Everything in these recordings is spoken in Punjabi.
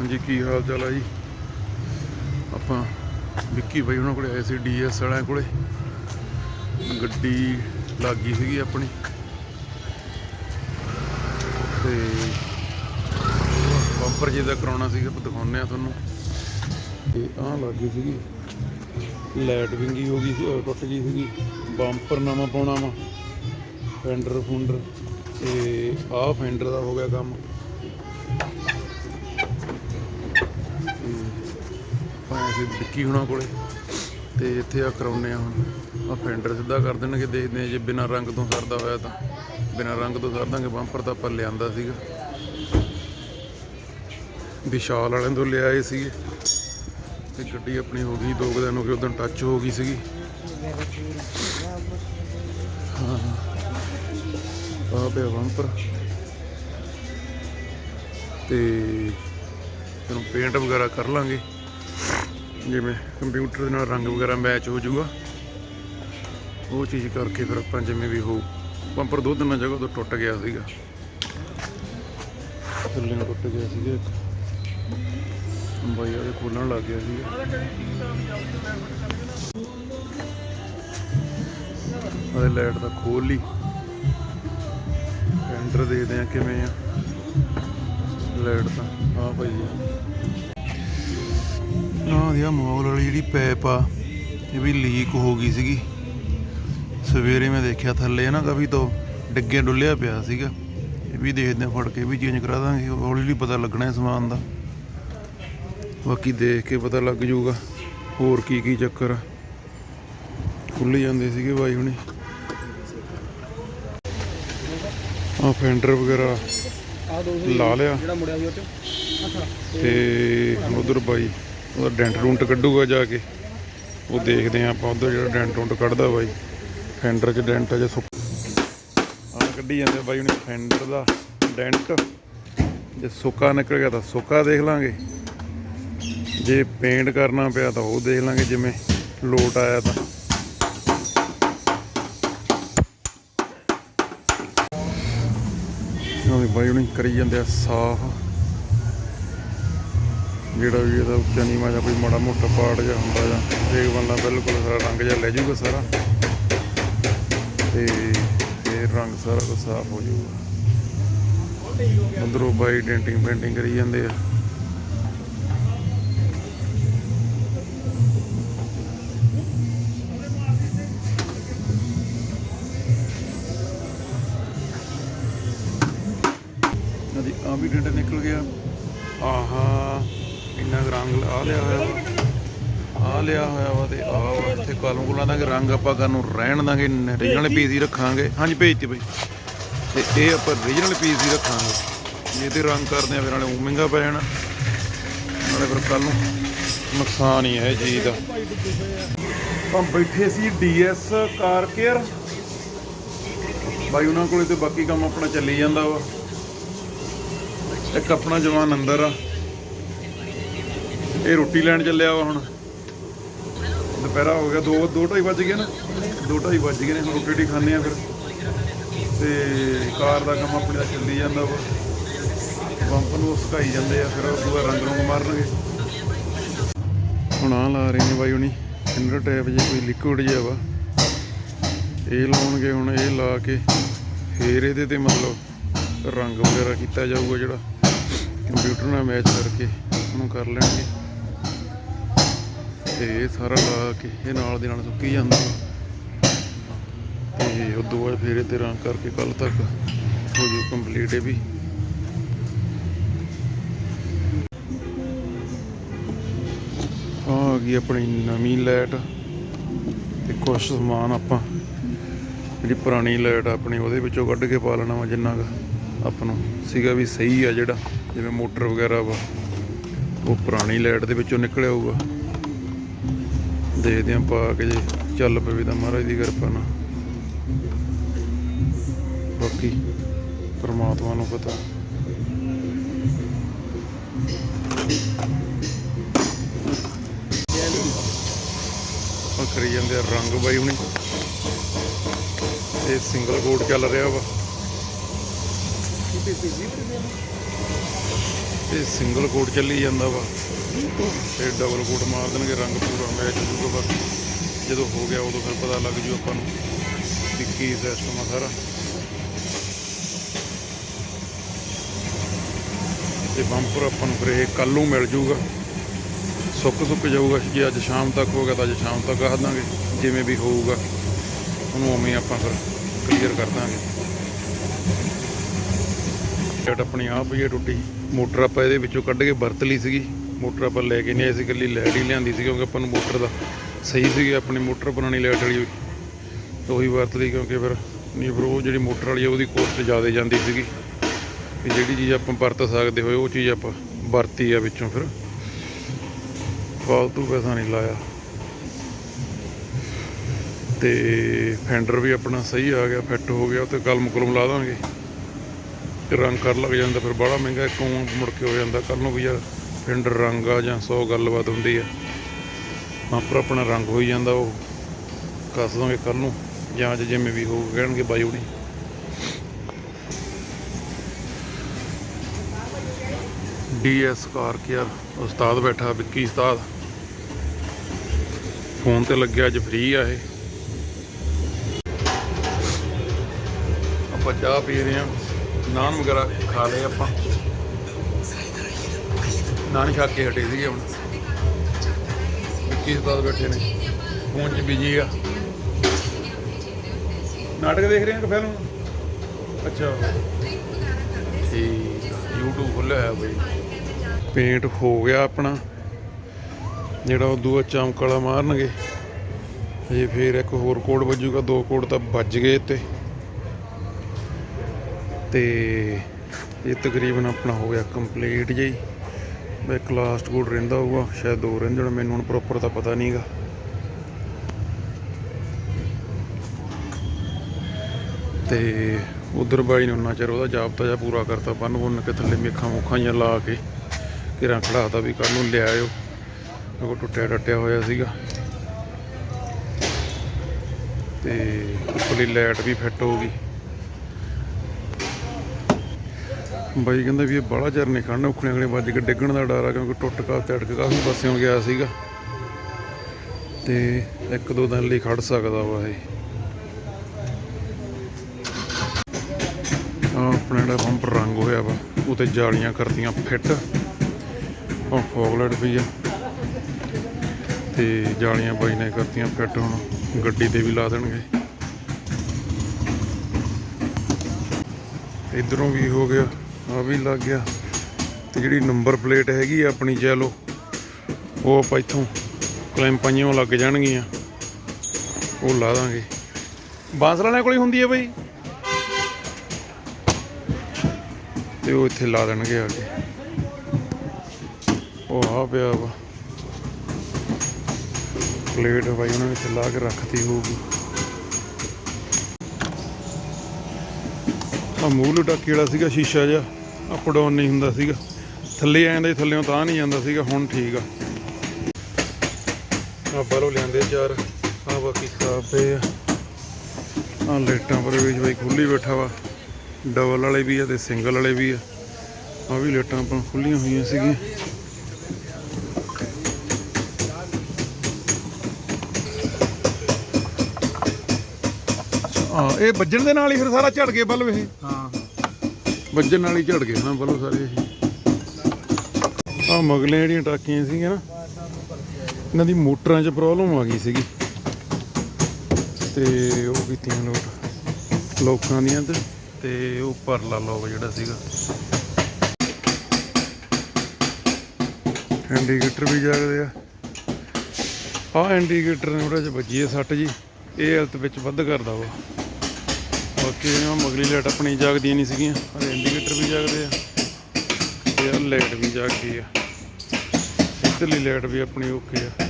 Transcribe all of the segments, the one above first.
ਹਾਂਜੀ, ਕੀ ਹਾਲ ਚਾਲ ਆ ਜੀ? ਆਪਾਂ ਵਿੱਕੀ ਬਾਈ ਉਹਨਾਂ ਕੋਲੇ ਆਏ ਸੀ ਡੀਐਸ ਵਾਲਿਆਂ ਕੋਲੇ। ਗੱਡੀ ਲੱਗ ਗਈ ਸੀਗੀ ਆਪਣੀ। ਤੇ ਬੰਪਰ ਜਿਹਦਾ ਕਰਾਉਣਾ ਸੀਗਾ, ਆਪਾਂ ਦਿਖਾਉਂਦੇ ਆ ਤੁਹਾਨੂੰ। ਤੇ ਆਹ ਲੱਗ ਗਈ ਸੀਗੀ, ਲਾਈਟ ਵਿੰਗੀ ਹੋ ਗਈ ਸੀ ਅਹ ਟੁੱਟ ਗਈ ਸੀਗੀ। ਬੰਪਰ ਨਵਾਂ ਪਾਉਣਾ ਵਾ ਫੈਂਡਰ ਫੁੰਡਰ ਤੇ ਆਹ ਫੈਂਡਰ ਦਾ ਹੋ ਗਿਆ ਕੰਮ। ਪਾਇਆ ਸੀ ਵਿੱਕੀ ਹੁਣਾਂ ਕੋਲੇ। ਤੇ ਇੱਥੇ ਆ ਕਰਾਉਨੇ ਆ ਹੁਣ। ਆ ਫੈਂਡਰ ਸਿੱਧਾ ਕਰ ਦੇਣਗੇ, ਦੇਖਦੇ ਆ ਜੇ ਬਿਨਾਂ ਰੰਗ ਤੋਂ ਸਰਦਾ ਹੋਇਆ ਤਾਂ। ਬਿਨਾਂ ਰੰਗ ਤੋਂ ਕਰ ਦਾਂਗੇ ਬੰਪਰ ਤਾਂ ਆਪਾਂ ਲਿਆਂਦਾ ਸੀਗਾ। ਵਿਸ਼ਾਲ ਵਾਲਿਆਂ ਤੋਂ ਲਿਆਏ ਸੀਗੇ। ਤੇ ਗੱਡੀ ਆਪਣੀ ਹੋ ਗਈ, ਦੋ ਕੁ ਦਿਨ ਹੋ ਗਏ, ਉਦੋਂ ਟੱਚ ਹੋ ਗਈ ਸੀਗੀ। ਹਾਂ ਆ ਪਿਆ ਬੰਪਰ ਤੇ ਇਹਨੂੰ ਪੇਂਟ ਵਗੈਰਾ ਕਰ ਲਾਂਗੇ। ਜਿਵੇਂ ਕੰਪਿਊਟਰ ਦੇ ਨਾਲ ਰੰਗ ਵਗੈਰਾ ਮੈਚ ਹੋ ਜਾਊਗਾ। ਉਹ ਚੀਜ਼ ਕਰਕੇ ਫਿਰ ਆਪਾਂ ਜਿਵੇਂ ਵੀ ਹੋ ਪੰਪਰ ਦੋ ਦਿਨਾਂ ਜਗ੍ਹਾ ਤੋਂ ਟੁੱਟ ਗਿਆ ਸੀਗਾ। ਥੱਲੇ ਨੂੰ ਟੁੱਟ ਗਿਆ ਸੀਗਾ ਇੱਕ। ਬਾਈ ਉਹਦੇ ਖੋਲਣ ਲੱਗ ਗਿਆ ਸੀਗਾ। ਉਹਦੇ ਲਾਈਟ ਤਾਂ ਖੋਲ ਲਈ। ਐਂਟਰ ਦੇਖਦੇ ਆ ਕਿਵੇਂ ਆ। ਲਾਈਟ ਤਾਂ ਆ ਭਾਈ ਆਹ ਦੀ ਆ ਮੋਲ ਵਾਲੀ ਜਿਹੜੀ ਪੈਪ ਆ ਇਹ ਵੀ ਲੀਕ ਹੋ ਗਈ ਸੀਗੀ। ਸਵੇਰੇ ਮੈਂ ਦੇਖਿਆ ਥੱਲੇ ਨਾ ਕਾਫੀ ਤੋਂ ਡਿੱਗੇ ਡੁੱਲਿਆ ਪਿਆ ਸੀਗਾ। ਇਹ ਵੀ ਦੇਖਦੇ ਆ ਫੜ ਕੇ ਵੀ ਚੇਂਜ ਕਰਾ ਦਾਂਗੇ। ਹੌਲੀ ਹੌਲੀ ਪਤਾ ਲੱਗਣਾ ਹੈ ਸਮਾਨ ਦਾ। ਬਾਕੀ ਦੇਖ ਕੇ ਪਤਾ ਲੱਗ ਜਾਊਗਾ ਹੋਰ ਕੀ ਕੀ ਚੱਕਰ ਆ। ਖੁੱਲ ਜਾਂਦੇ ਸੀਗੇ ਬਾਈ ਹੁਣੀ। ਆ ਫੈਂਡਰ ਵਗੈਰਾ ਲਾ ਲਿਆ। ਜਿਹੜਾ ਮੁੜਿਆ ਸੀ ਉਹ ਅੱਛਾ ਤੇ ਉਧਰ ਬਾਈ। ਉਹਦਾ ਡੈਂਟ ਡੂੰਟ ਕੱਢੂਗਾ ਜਾ ਕੇ। ਉਹ ਦੇਖਦੇ ਆ ਆਪਾਂ ਉਧਰ ਜਿਹੜਾ ਡੈਂਟ ਡੂੰਟ ਕੱਢਦਾ ਬਾਈ। ਫੈਂਡਰ 'ਚ ਡੈਂਟ ਜੇ ਸੁੱਕ ਆ ਕੱਢੀ ਜਾਂਦੇ ਬਾਈ ਉਹਨੇ ਫੈਂਡਰ ਦਾ ਡੈਂਟ। ਜੇ ਸੁੱਕਾ ਨਿਕਲ ਗਿਆ ਤਾਂ ਸੁੱਕਾ ਦੇਖ ਲਾਂਗੇ। ਜੇ ਪੇਂਟ ਕਰਨਾ ਪਿਆ ਤਾਂ ਉਹ ਦੇਖ ਲਾਂਗੇ ਜਿਵੇਂ ਲੋਟ ਆਇਆ ਤਾਂ। ਉਹ ਬਾਈ ਉਹਨੇ ਕਰੀ ਜਾਂਦੇ ਆ ਸਾਫ਼। ਜਿਹੜਾ ਵੀ ਇਹਦਾ ਉੱਚਾ ਨੀਵਾਂ ਜਾਂ ਕੋਈ ਮਾੜਾ ਮੋਟਾ ਪਾੜ ਜਾਂ ਹੁੰਦਾ ਜਾਂ ਦੇਖ ਬੰਦਾ ਬਿਲਕੁਲ ਸਾਰਾ ਰੰਗ ਜਿਹਾ ਲੈ ਜੂਗਾ ਸਾਰਾ। ਤੇ ਇਹ ਰੰਗ ਸਾਰਾ ਕੁਝ ਸਾਫ਼ ਹੋ ਜਾਊਗਾ। ਅੰਦਰੋਂ ਬਾਈ ਡੈਂਟਿੰਗ ਪੇਂਟਿੰਗ ਕਰੀ ਜਾਂਦੇ ਆ। ਆ ਵੀ ਡੰਡਾ ਨਿਕਲ ਗਿਆ। ਆਹਾ। ਇੰਨਾ ਰੰਗ ਆ ਲਿਆ ਹੋਇਆ ਵਾ। ਆ ਲਿਆ ਹੋਇਆ ਵਾ ਤੇ ਆ ਵਾ ਇੱਥੇ ਕਾਲਮ ਕੋਲਾਂ ਦਾ ਰੰਗ ਆਪਾਂ ਕਰਨ ਨੂੰ ਰਹਿਣ ਦਾਂਗੇ ਰੀਜਨਲ ਪੀਸ ਹੀ ਰੱਖਾਂਗੇ। ਹਾਂਜੀ ਭੇਜਤੀ ਬਈ। ਤੇ ਇਹ ਆਪਾਂ ਰੀਜਨਲ ਪੀਸ ਹੀ ਰੱਖਾਂਗੇ। ਜੇ ਤੇ ਰੰਗ ਕਰਦੇ ਆ ਫਿਰ ਨਾਲੇ ਉਹ ਮਹਿੰਗਾ ਪੈ ਜਾਣਾ। ਨਾਲੇ ਫਿਰ ਕੱਲ ਨੂੰ ਨੁਕਸਾਨ ਹੀ ਹੈ ਚੀਜ਼ ਦਾ। ਆਪਾਂ ਬੈਠੇ ਸੀ ਡੀਐਸ ਕਾਰ ਕੇਅਰ। ਬਾਈ ਉਹਨਾਂ ਕੋਲੇ ਤੇ ਬਾਕੀ ਕੰਮ ਆਪਣਾ ਚੱਲੀ ਜਾਂਦਾ ਵਾ। ਇੱਕ ਆਪਣਾ ਜਵਾਨ ਅੰਦਰ ਆ। ਇਹ ਰੋਟੀ ਲੈਣ ਚੱਲਿਆ ਵਾ ਹੁਣ। ਦੁਪਹਿਰਾ ਹੋ ਗਿਆ 2 2:30 ਵੱਜ ਗਏ ਨਾ। 2:30 ਵੱਜ ਗਏ ਨੇ, ਹੁਣ ਰੋਟੀ ਰੋਟੀ ਖਾਣੇ ਆ ਫਿਰ। ਤੇ ਕਾਰ ਦਾ ਕੰਮ ਆਪਣੇ ਦਾ ਚੱਲੀ ਜਾਂਦਾ ਵਾ। ਪੰਪ ਨੂੰ ਸੁਕਾਈ ਜਾਂਦੇ ਆ, ਫਿਰ ਉਹ ਦੂਆ ਰੰਗ ਰੰਗ ਮਾਰਨਗੇ। ਹੁਣ ਆ ਲਾ ਰਹੇ ਨੇ ਬਾਈ ਹੁਣੀ ਇੰਦਰ ਟੈਪ ਜੇ ਕੋਈ ਲਿਕੁਇਡ ਜਿਹਾ ਵਾ। ਇਹ ਲਾਉਣਗੇ ਹੁਣ, ਇਹ ਲਾ ਕੇ ਫੇਰ ਇਹਦੇ ਤੇ ਮਤਲਬ ਰੰਗ ਵਗੈਰਾ ਕੀਤਾ ਜਾਊਗਾ ਜਿਹੜਾ। ਕੰਪਿਊਟਰ ਨਾਲ ਮੈਚ ਕਰਕੇ ਉਹਨੂੰ ਕਰ ਲੈਣਗੇ। ਤੇ ਇਹ ਸਾਰਾ ਲਾ ਕੇ ਇਹ ਨਾਲ ਦੇ ਨਾਲ ਸੁੱਕੀ ਜਾਂਦਾ ਵਾ। ਤੇ ਉਦੋਂ ਬਾਅਦ ਫਿਰ ਇਹ ਤੇ ਰੰਗ ਕਰਕੇ ਕੱਲ ਤੱਕ ਹੋ ਜੂ ਕੰਪਲੀਟ ਇਹ ਵੀ ਆ ਗਈ ਆਪਣੀ ਨਵੀਂ ਲਾਈਟ ਤੇ ਕੁਛ ਸਮਾਨ ਆਪਾਂ, ਜਿਹੜੀ ਪੁਰਾਣੀ ਲਾਈਟ ਆਪਣੀ, ਉਹਦੇ ਵਿੱਚੋਂ ਕੱਢ ਕੇ ਪਾ ਲੈਣਾ ਵਾ ਜਿੰਨਾ ਕੁ ਆਪਾਂ ਨੂੰ ਸੀਗਾ ਵੀ ਸਹੀ ਆ ਜਿਹੜਾ, ਜਿਵੇਂ ਮੋਟਰ ਵਗੈਰਾ ਵਾ, ਉਹ ਪੁਰਾਣੀ ਲਾਈਟ ਦੇ ਵਿੱਚੋਂ ਨਿਕਲਿਆ ਹੋਊਗਾ ਦੇਖਦੇ ਆਂ ਪਾ ਕੇ ਜੇ, ਚੱਲ ਪਵੇ ਤਾਂ ਮਹਾਰਾਜ ਦੀ ਕਿਰਪਾ ਨਾਲ। ਬਾਕੀ ਪਰਮਾਤਮਾ ਨੂੰ ਪਤਾ। ਉਹ ਕਰੀ ਜਾਂਦੇ ਆ ਰੰਗ ਬਾਈ ਹੁਣੀ। ਇਹ ਸਿੰਗਲ ਕੋਡ ਚੱਲ ਰਿਹਾ ਵਾ। ਇਹ ਸਿੰਗਲ ਕੋਟ ਚੱਲੀ ਜਾਂਦਾ ਵਾ। ਤੇ ਡਬਲ ਕੋਟ ਮਾਰ ਦੇਣਗੇ, ਰੰਗ ਪੂਰਾ ਮੈਚ ਹੋ ਬਸ। ਜਦੋਂ ਹੋ ਗਿਆ ਉਦੋਂ ਫਿਰ ਪਤਾ ਲੱਗ ਜੂ ਆਪਾਂ ਨੂੰ ਵੀ ਕੀ ਸਿਸਟਮ ਆ ਸਾਰਾ। ਤੇ ਬੰਪਰ ਆਪਾਂ ਨੂੰ ਫਿਰ ਇਹ ਕੱਲ ਨੂੰ ਮਿਲ ਜੂਗਾ। ਸੁੱਕ ਸੁੱਕ ਜਾਊਗਾ ਜੇ ਅੱਜ ਸ਼ਾਮ ਤੱਕ ਹੋ ਗਿਆ ਤਾਂ ਅੱਜ ਸ਼ਾਮ ਤੱਕ ਆਹ ਦਾਂਗੇ, ਜਿਵੇਂ ਵੀ ਹੋਊਗਾ। ਉਹਨੂੰ ਉਵੇਂ ਆਪਾਂ ਫਿਰ ਕਲੀਅਰ ਕਰ ਦਾਂਗੇ। ਟਟ ਆਪਣੀ ਆਪ ਹੀ ਹੈ ਟੁੱਟੀ, ਮੋਟਰ ਆਪਾਂ ਇਹਦੇ ਵਿੱਚੋਂ ਕੱਢ ਕੇ ਵਰਤ ਲਈ ਸੀਗੀ। ਮੋਟਰ ਆਪਾਂ ਲੈ ਕੇ ਨਹੀਂ ਆਏ ਸੀ, ਇਕੱਲੀ ਲੈਟ ਹੀ ਲਿਆਂਦੀ ਸੀ ਕਿਉਂਕਿ ਆਪਾਂ ਨੂੰ ਮੋਟਰ ਦਾ ਸਹੀ ਸੀਗੀ ਆਪਣੀ ਮੋਟਰ ਪੁਰਾਣੀ ਲੈਟ ਵਾਲੀ ਤਾਂ ਉਹੀ ਵਰਤ ਲਈ ਕਿਉਂਕਿ ਫਿਰ ਨਹੀਂ, ਫਿਰ ਉਹ ਜਿਹੜੀ ਮੋਟਰ ਵਾਲੀ ਆ, ਉਹਦੀ ਕੋਸਟ ਜ਼ਿਆਦਾ ਜਾਂਦੀ ਸੀਗੀ। ਵੀ ਜਿਹੜੀ ਚੀਜ਼ ਆਪਾਂ ਵਰਤ ਸਕਦੇ ਹੋਏ, ਉਹ ਚੀਜ਼ ਆਪਾਂ ਵਰਤੀ ਆ ਵਿੱਚੋਂ ਫਿਰ। ਫਾਲਤੂ ਪੈਸਾ ਨਹੀਂ ਲਾਇਆ। ਤੇ ਫੈਂਡਰ ਵੀ ਆਪਣਾ ਸਹੀ ਆ ਗਿਆ ਫਿੱਟ ਹੋ ਗਿਆ ਤੇ ਕਲਮ ਕੁਲਮ ਲਾ ਦਾਂਗੇ। ਤੇ ਰੰਗ ਕਰ ਲੱਗ ਜਾਂਦਾ, ਫਿਰ ਬੜਾ ਮਹਿੰਗਾ, ਇੱਕੋਂ ਮੁੜ ਕੇ ਹੋ ਜਾਂਦਾ ਕੱਲ ਨੂੰ ਵੀ ਯਾਰ ਪਿੰਡ ਰੰਗ ਆ ਜਾਂ 100 ਗੱਲਬਾਤ ਹੁੰਦੀ ਆ, ਮਾਪਰ ਆਪਣਾ ਰੰਗ ਹੋਈ ਜਾਂਦਾ ਉਹ, ਕੱਸ ਦਾਂਗੇ ਕੱਲ ਨੂੰ, ਜਾਂ ਅੱਜ ਜਿਵੇਂ ਵੀ ਹੋਊ ਕਹਿਣਗੇ ਬਾਈ ਹੁਣੀ। ਡੀਐਸ ਕਾਰ ਕੇਅਰ ਉਸਤਾਦ ਬੈਠਾ, ਵਿੱਕੀ ਉਸਤਾਦ। ਫੋਨ ਤੇ ਲੱਗਿਆ ਅੱਜ ਫ੍ਰੀ ਆ ਇਹ। ਆਪਾਂ ਚਾਹ ਪੀ ਰਹੇ ਹਾਂ, ਨਾਨ ਵਗੈਰਾ ਖਾ ਲਏ ਆਪਾਂ। ਨਾਨ ਖਾ ਕੇ ਹਟੇ ਸੀਗੇ ਹੁਣ। ਵਿੱਕੀ ਉਸਤਾਦ ਬੈਠੇ ਨੇ। ਫੋਨ 'ਚ ਬਿਜ਼ੀ ਆ। ਨਾਟਕ ਦੇਖ ਰਹੇ ਆ ਕਿ ਫਿਲਮ ਅੱਛਾ। ਠੀਕ YouTube ਖੁੱਲਿਆ ਹੋਇਆ ਬਈ। ਪੇਂਟ ਹੋ ਗਿਆ ਆਪਣਾ। ਜਿਹੜਾ ਉਹ ਦੂਆ ਚਮਕ ਵਾਲਾ ਮਾਰਨਗੇ। ਅਜੇ ਫੇਰ ਇੱਕ ਹੋਰ ਕੋਡ ਵੱਜੂਗਾ। ਦੋ ਕੋਡ ਤਾਂ ਵੱਜ ਗਏ ਤੇ। ਤੇ ਇਹ ਤਕਰੀਬਨ ਆਪਣਾ ਹੋ ਗਿਆ ਕੰਪਲੀਟ ਜੀ ਇੱਕ ਲਾਸਟ ਕੋਡ ਰਹਿੰਦਾ ਹੋਊਗਾ, ਸ਼ਾਇਦ ਦੋ ਰਹਿੰਦੇ ਹੋਣ, ਮੈਨੂੰ ਹੁਣ ਪ੍ਰੋਪਰ ਤਾਂ ਪਤਾ ਨਹੀਂਗਾ ਤੇ ਉਧਰ ਬਾਈ ਨੇ ਉਹਨਾਂ ਚਿਰ ਉਹਦਾ ਜਾਬਤਾ ਜਿਹਾ ਪੂਰਾ ਕਰਤਾ, ਬੰਨ ਬੁੰਨ ਕੇ ਥੱਲੇ ਮੇਖਾਂ ਮੁੱਖਾਂ ਜਿਹੀਆਂ ਲਾ ਕੇ, ਘੇਰਾਂ ਖੜਾਤਾ ਵੀ ਕੱਲ ਨੂੰ ਲਿਆਇਓ। ਉਹ ਟੁੱਟਿਆ ਟੱਟਿਆ ਹੋਇਆ ਸੀਗਾ। ਤੇ ਉੱਪਰਲੀ ਲਾਈਟ ਵੀ ਫਿੱਟ ਹੋ ਗਈ। ਬਾਈ ਕਹਿੰਦਾ ਵੀ ਇਹ ਬਾਹਲਾ ਚਿਰ ਨਹੀਂ ਖੜਨਾ ਉਖਣੇ ਅਗਲੇ ਵੱਜ ਕੇ ਡਿੱਗਣ ਦਾ ਡਰ ਆ, ਕਿਉਂਕਿ ਟੁੱਟ ਕਾ ਤੜਕ ਕਾਫੀ ਪਾਸਿਓਂ ਗਿਆ ਸੀਗਾ। ਤੇ ਇੱਕ ਦੋ ਦਿਨ ਲਈ ਖੜ ਸਕਦਾ ਵਾ ਇਹ। ਆਪਣਾ ਜਿਹੜਾ ਪੰਪ ਰੰਗ ਹੋਇਆ ਵਾ ਉਹ ਤੇ ਜਾਲੀਆਂ ਕਰਤੀਆਂ ਫਿੱਟ। ਹੁਣ ਫੋਗਲਾਈਟ ਪਈ ਆ। ਤੇ ਜਾਲੀਆਂ ਬਾਈ ਨੇ ਕਰਤੀਆਂ ਫਿੱਟ, ਹੁਣ ਗੱਡੀ ਤੇ ਵੀ ਲਾ ਦੇਣਗੇ। ਇਧਰੋਂ ਵੀ ਹੋ ਗਿਆ। ਆ ਵੀ ਲੱਗ ਗਿਆ। ਤੇ ਜਿਹੜੀ ਨੰਬਰ ਪਲੇਟ ਹੈਗੀ ਆ ਆਪਣੀ ਚਲੋ ਉਹ ਆਪਾਂ ਇੱਥੋਂ ਕਲੈਂਪਾਈਆਂ ਲੱਗ ਜਾਣਗੀਆਂ। ਉਹ ਲਾ ਦਾਂਗੇ। ਬਾਂਸਲ ਵਾਲਿਆਂ ਕੋਲ ਹੀ ਹੁੰਦੀ ਹੈ ਬਈ। ਤੇ ਉਹ ਇੱਥੇ ਲਾ ਦੇਣਗੇ ਆ ਕੇ। ਉਹ ਆ ਪਿਆ ਵਾ। ਪਲੇਟ ਬਾਈ ਉਹਨਾਂ ਨੇ ਇੱਥੇ ਲਾ ਕੇ ਰੱਖਤੀ ਹੋਊਗੀ। ਆ ਮੂਲ ਟਾਕੀ ਵਾਲਾ ਸੀਗਾ ਸ਼ੀਸ਼ਾ ਜਿਹਾ। ਅਪ ਡਾਊਨ ਨਹੀਂ ਹੁੰਦਾ ਸੀਗਾ। ਥੱਲੇ ਆ ਜਾਂਦਾ ਸੀ ਥੱਲੇੋਂ ਤਾਂ ਨਹੀਂ ਜਾਂਦਾ ਸੀਗਾ, ਹੁਣ ਠੀਕ ਆ। ਆ ਬਾਹਰੋਂ ਲਿਆਂਦੇ ਚਾਰ ਆ ਬਾਕੀ ਖਰਾਬ ਪਏ ਆ। ਆ ਲਾਈਟਾਂ ਪਰ ਵਿੱਚ ਬਾਈ ਖੁੱਲੀ ਬੈਠਾ ਵਾ। ਡਬਲ ਵਾਲੇ ਵੀ ਆ ਤੇ ਸਿੰਗਲ ਵਾਲੇ ਵੀ ਆ। ਆ ਵੀ ਲਾਈਟਾਂ ਆਪਾਂ ਖੁੱਲੀਆਂ ਹੋਈਆਂ ਸੀਗੀਆਂ। ਆ ਇਹ ਵੱਜਣ ਦੇ ਨਾਲ ਹੀ ਫਿਰ ਸਾਰਾ ਝੜ ਗਏ ਬਲਬ ਇਹ। ਹਾਂ। ਵੱਜਣ ਨਾਲ ਹੀ ਝੜ ਗਏ ਨਾ ਬਲਬ ਸਾਰੇ। ਇਹ ਆ ਮਗਲੇ ਜਿਹੜੀਆਂ ਟਾਕੀਆਂ ਸੀਗੀਆਂ ਨਾ, ਇਹਨਾਂ ਦੀ ਮੋਟਰਾਂ 'ਚ ਪ੍ਰੋਬਲਮ ਆ ਗਈ ਸੀਗੀ। ਤੇ ਉਹ ਕੀਤੀਆਂ ਲੋਟ ਲੋਕਾਂ ਦੀਆਂ ਤੇ ਤੇ ਉਹ ਪਰਲਾ ਲੋਕ ਜਿਹੜਾ ਸੀਗਾ। ਇੰਡੀਕੇਟਰ ਵੀ ਜਾਗਦੇ ਆ। ਆਹ ਇੰਡੀਕੇਟਰ ਨੇ ਉਹਦੇ 'ਚ ਵੱਜੀ ਹੈ ਸੱਟ ਜੀ। ਇਹ ਹੈਲਥ ਵਿੱਚ ਵੱਧ ਕਰਦਾ ਵਾ। ਬਾਕੀ ਆ ਮਗਲੀ ਲਾਈਟ ਆਪਣੀ ਜਾਗਦੀਆਂ ਨਹੀਂ ਸੀਗੀਆਂ ਆਹ ਇੰਡੀਕੇਟਰ ਵੀ ਜਾਗਦੇ ਆ। ਤੇ ਆਹ ਲਾਈਟ ਵੀ ਜਾਗਦੀ ਆ। ਇੱਧਰਲੀ ਲਾਈਟ ਵੀ ਆਪਣੀ ਓਕੇ ਆ।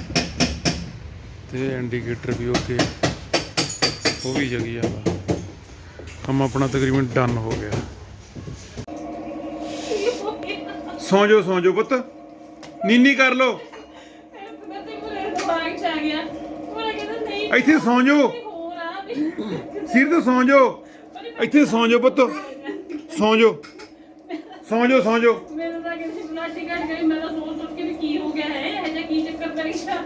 ਤੇ ਇੰਡੀਕੇਟਰ ਵੀ ਓਕੇ ਆ। ਉਹ ਵੀ ਜਗੀ ਜਾਂਦਾ ਕੰਮ ਆਪਣਾ ਤਕਰੀਬਨ ਡਨ ਹੋ ਗਿਆ। ਸੌਂ ਜਾਓ ਸੌਂ ਜਾਓ ਪੁੱਤ। ਨੀਨੀ ਕਰ ਲੋ ਆ ਇੱਥੇ ਸੌਂ ਜਾਓ। ਆ ਸਿਰ ਤੇ ਸੌਂ ਜੋ ਇੱਥੇ ਸੌਂ ਜਾਓ ਪੁੱਤ। ਸੌਂ ਜੋ ਸੌਂ ਜਾਓ ਸੌਂ ਜਾਓ। ਮੇਰੇ ਤਾਂ ਕਿਸੇ ਗੁਲਾਟੀ ਘਟ ਗਈ ਮੈਂ ਤਾਂ ਸੋਚ ਸੋਚ ਕੇ ਵੀ ਕੀ ਹੋ ਗਿਆ ਹੈ, ਇਹ ਜਿਹਾ ਕੀ ਚੱਕਰ ਪੈ ਗਿਆ।